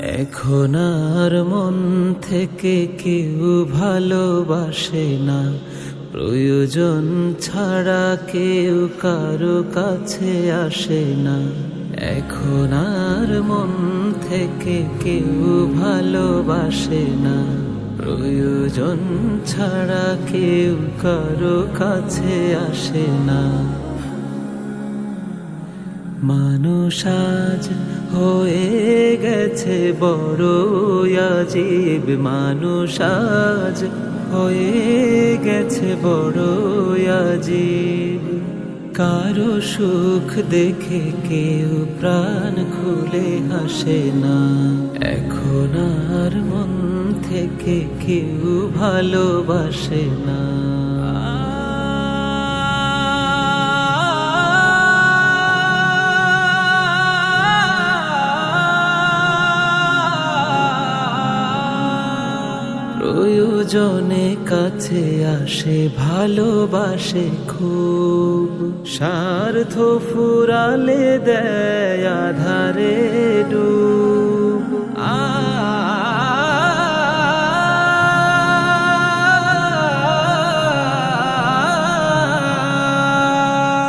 এখন আর মন থেকে কেউ ভালোবাসে না। প্রয়োজন ছাড়া কেউ কারও কাছে আসে না। এখন আর মন থেকে কেউ ভালোবাসে না। প্রয়োজন ছাড়া কেউ কারও কাছে আসে না। মানুষ আজ হয়ে গেছে বড় আজীব মানুষ আজ। হয়ে গেছে বড় আজীব। কারও সুখ দেখে কেউ প্রাণ খুলে হাসে না। এখন আর মন থেকে কেউ ভালোবাসে না। প্রয়োজনে কাছে আসে, ভালোবাসে খুব। স্বার্থ ফুরালে দেয় আধারে আ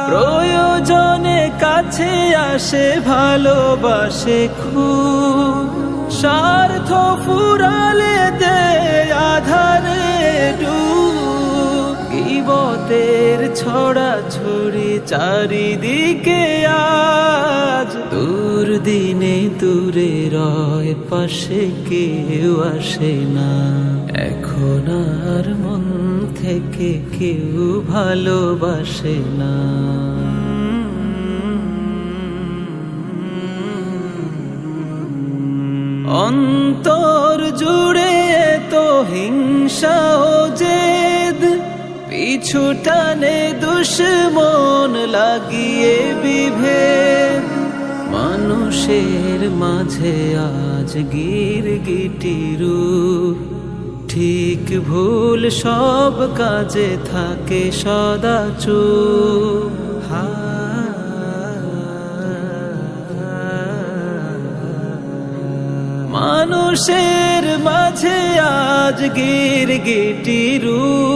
প্রয়োজনে কাছে আসে ভালোবাসে খুব স্বার্থ ফুরালে গিবতের ছড়া ছড়ি চারিদিকে আজ। দূর দিনে দূরে রয়, পাশে কেউ আসে না। এখন আর মন থেকে কেউ ভালোবাসে না। অন্তর জুড়ে তো হিংসা জেদ পিছু টানে দুশ্মন লাগিয়ে বিভেদ। মানুষের মাঝে আজ গির গিটিরু ঠিক ভুল সব কাজে থাকে সদা চুপ। মানুষের মাঝে আজ গির গিটি রূপ।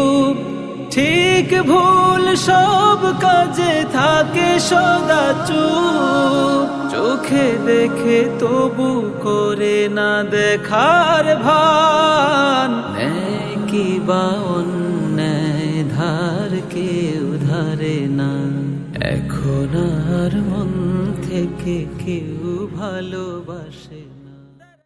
ঠিক ভুল সব কাজে থাকে সদা চুপ। চোখে দেখে তবু করে না দেখার ভান। কি বা অন্যায়, ধার কেউ ধারে না। এখন আর মন থেকে কেউ ভালোবাসে